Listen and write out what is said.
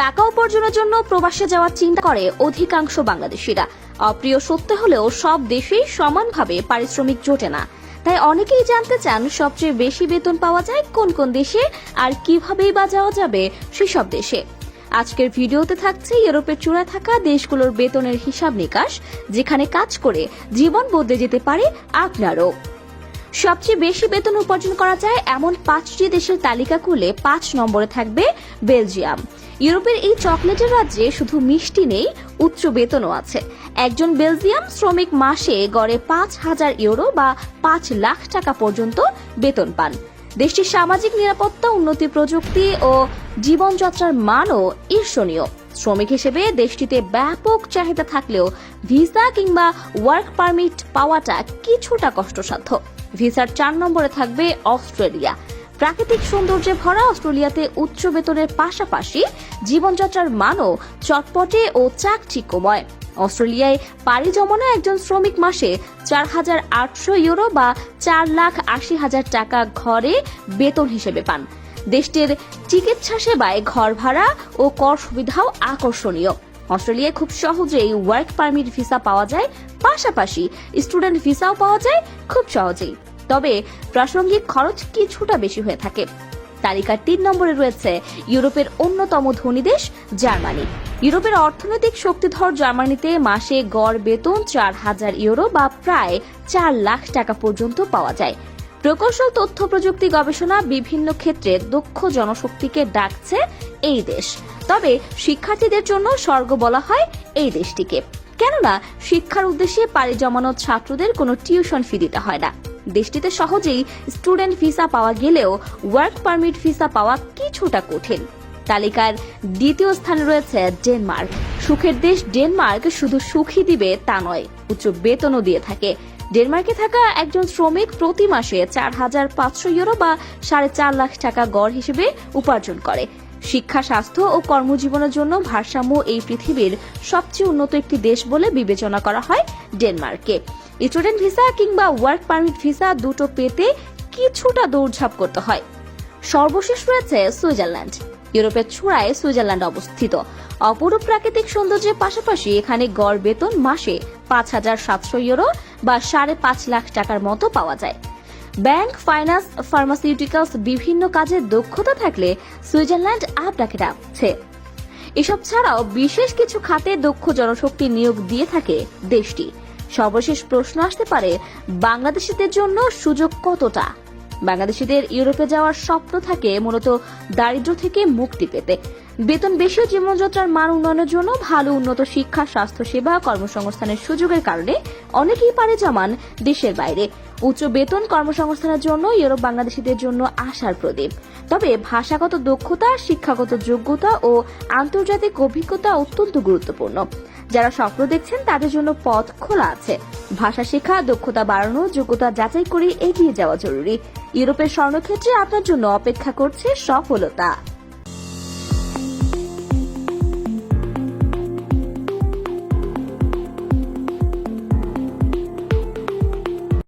টাকা উপার্জনের জন্য প্রবাসে যাওয়ার চিন্তা করে অধিকাংশ বাংলাদেশিরা। অপ্রিয় সত্য হলেও সব দেশেই সমানভাবে পারিশ্রমিক জোটে না। তাই অনেকেই জানতে চান সবচেয়ে বেশি বেতন পাওয়া যায় কোন কোন দেশে আর কিভাবেই বা যাওয়া যাবে সেসব দেশে। আজকের ভিডিওতে থাকছে ইউরোপের চূড়ায় থাকা দেশগুলোর বেতনের হিসাব নিকাশ, যেখানে কাজ করে জীবন বদলে যেতে পারে আপনারও সবচেয়ে বেশি বেতন উপার্জন করা যায় এমন পাঁচটি দেশের তালিকা খুলে পাঁচ নম্বরে থাকবে বেলজিয়াম। ইউরোপের এই চকলেটের রাজ্যে শুধু মিষ্টি নেই, উচ্চ বেতনও আছে। একজন বেলজিয়াম শ্রমিক মাসে গড়ে পাঁচ হাজার ইউরো বা পাঁচ লাখ টাকা পর্যন্ত বেতন পান। দেশটির সামাজিক নিরাপত্তা, উন্নতি প্রযুক্তি ও জীবনযাত্রার মানও ঈর্ষণীয়। শ্রমিক হিসেবে দেশটিতে ব্যাপক চাহিদা থাকলেও ভিসা কিংবা ওয়ার্ক পারমিট পাওয়াটা কিছুটা কষ্টসাধ্য। ভিসার চার নম্বরে থাকবে অস্ট্রেলিয়া। প্রাকৃতিক সৌন্দর্যে ভরা অস্ট্রেলিয়াতে উচ্চ বেতনের পাশাপাশি জীবনযাত্রার মানও চটপটে ও চাকচিক্যময়। অস্ট্রেলিয়ায় পাড়ি জমানো একজন শ্রমিক মাসে চার হাজার আটশো ইউরো বা চার লাখ আশি হাজার টাকা ঘরে বেতন হিসেবে পান। দেশটির চিকিৎসা সেবায় ঘর ভাড়া ও কর সুবিধাও আকর্ষণীয়। অস্ট্রেলিয়ায় খুব সহজেই ওয়ার্ক পারমিট ভিসা পাওয়া যায়। পাশাপাশি স্টুডেন্ট ভিসাও পাওয়া যায় খুব সহজেই। তবে প্রাসঙ্গিক খরচ কিছুটা বেশি হয়ে থাকে। তালিকার তিন নম্বরে রয়েছে ইউরোপের অন্যতম ধনী দেশ, জার্মানি। ইউরোপের অর্থনৈতিক শক্তিধর জার্মানিতে মাসে গড় বেতন চার হাজার ইউরো বা প্রায় চার লাখ টাকা পর্যন্ত পাওয়া যায়। প্রকৌশল, তথ্য প্রযুক্তি গবেষণা বিভিন্ন ক্ষেত্রে দক্ষ জনশক্তিকে ডাকছে এই দেশ। তবে শিক্ষার্থীদের জন্য স্বর্গ বলা হয় এই দেশটিকে। কেননা, শিক্ষার উদ্দেশ্যে পাড়ি জমানো ছাত্রদের কোনো টিউশন ফি দিতে হয় না। দেশটিতে সহজেই স্টুডেন্ট ভিসা পাওয়া গেলেও ওয়ার্ক পারমিট ভিসা পাওয়া কিছুটা কঠিন। তালিকার দ্বিতীয় স্থানে রয়েছে ডেনমার্ক সুখের দেশ ডেনমার্ক শুধু সুখী দিবে তা নয়, উচ্চ বেতনও দিয়ে থাকে। ডেনমার্কে থাকা একজন শ্রমিক প্রতি মাসে চার হাজার পাঁচশো ইউরো বা সাড়ে চার লাখ টাকা গড় হিসেবে উপার্জন করে। শিক্ষা, স্বাস্থ্য ও কর্মজীবনের জন্য ভারসাম্য এই পৃথিবীর সবচেয়ে উন্নত একটি দেশ বলে বিবেচনা করা হয় ডেনমার্কে। স্টুডেন্ট ভিসা কিংবা ওয়ার্ক পারমিট ভিসা দুটো পেতে কিছুটা দৌড়ঝাঁপ করতে হয়। সর্বশেষ রয়েছে সুইজারল্যান্ড। ইউরোপের চূড়ায় সুইজারল্যান্ড অবস্থিত। অপরূপ প্রাকৃতিক সৌন্দর্যের পাশাপাশি এখানে গড় বেতন মাসে পাঁচ হাজার সাতশো ইউরো বা সাড়ে পাঁচ লাখ টাকার মতো পাওয়া যায়। ব্যাংক, ফাইন্যান্স, ফার্মাসিউটিক্যালস বিভিন্ন কাজে দক্ষতা থাকলে সুইজারল্যান্ড আপনাকে ডাকছে। এসব ছাড়াও বিশেষ কিছু খাতে দক্ষ জনশক্তি নিয়োগ দিয়ে থাকে দেশটি। সর্বশেষ প্রশ্ন আসতে পারে, বাংলাদেশিদের জন্য সুযোগ কতটা? বাংলাদেশিদের ইউরোপে যাওয়ার স্বপ্ন থাকে মূলত দারিদ্র থেকে মুক্তি পেতে। বেতন বেশি জীবনযাত্রার মান উন্নয়নের জন্য ভালো উন্নত শিক্ষা স্বাস্থ্য সেবা কর্মসংস্থানের সুযোগের কারণে অনেকেই পারে জমান দেশের বাইরে। উচ্চ বেতন কর্মসংস্থানের জন্য ইউরোপ বাংলাদেশিদের জন্য আশার প্রদীপ। তবে ভাষাগত দক্ষতা, শিক্ষাগত যোগ্যতা ও আন্তর্জাতিক অভিজ্ঞতা অত্যন্ত গুরুত্বপূর্ণ। যারা স্বপ্ন দেখছেন তাদের জন্য পথ খোলা আছে। ভাষা শেখা, দক্ষতা বাড়ানো, যোগ্যতা যাচাই করে এগিয়ে যাওয়া জরুরি। ইউরোপের স্বর্ণক্ষেত্রে আপনার জন্য অপেক্ষা করছে সফলতা।